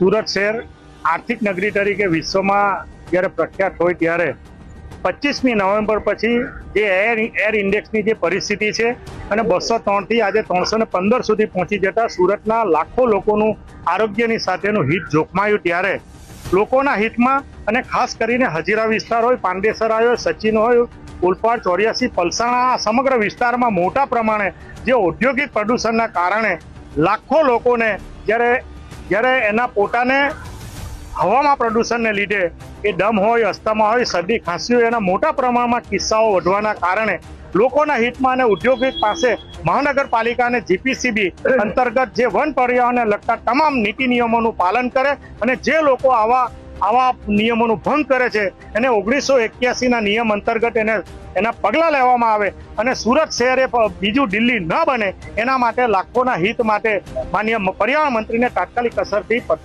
સુરત શહેર આર્થિક નગરી તરીકે વિશ્વમાં જ્યારે પ્રખ્યાત હોય ત્યારે પચીસમી નવેમ્બર પછી જે એર એર ઇન્ડેક્સની જે પરિસ્થિતિ છે અને બસો ત્રણથી આજે ત્રણસો ને પંદર સુધી પહોંચી જતા સુરતના લાખો લોકોનું આરોગ્યની સાથેનું હિત જોખમાયું ત્યારે લોકોના હિતમાં અને ખાસ કરીને હજીરા વિસ્તાર હોય, પાંડેસર આવ્યો, સચિન હોય, ઉલપાડ, ચોર્યાસી, પલસાણા સમગ્ર વિસ્તારમાં મોટા પ્રમાણે જે ઔદ્યોગિક પ્રદૂષણના કારણે લાખો લોકોને જ્યારે જ્યારે એના પોતાને હવામાં પ્રદૂષણને લીધે એ દમ હોય, અસ્થમા હોય, શરદી, ખાંસી હોય, એના મોટા પ્રમાણમાં કિસ્સાઓ વધવાના કારણે લોકોના હિતમાં અને ઉદ્યોગિક પાસે મહાનગરપાલિકા અને જીપીસીબી અંતર્ગત જે વન પર્યાવરણને લગતા તમામ નીતિ નિયમોનું પાલન કરે અને જે લોકો આવા આવા નિયમોનું ભંગ કરે છે. એને ઓગણીસો એક્યાસીના નિયમ અંતર્ગત એને, એના પગલાં લેવામાં આવે અને સુરત શહેરે બીજું દિલ્હી ન બને એના માટે લાખોના હિત માટે માન્ય પર્યાવરણ મંત્રીને તાત્કાલિક અસરથી પત્ર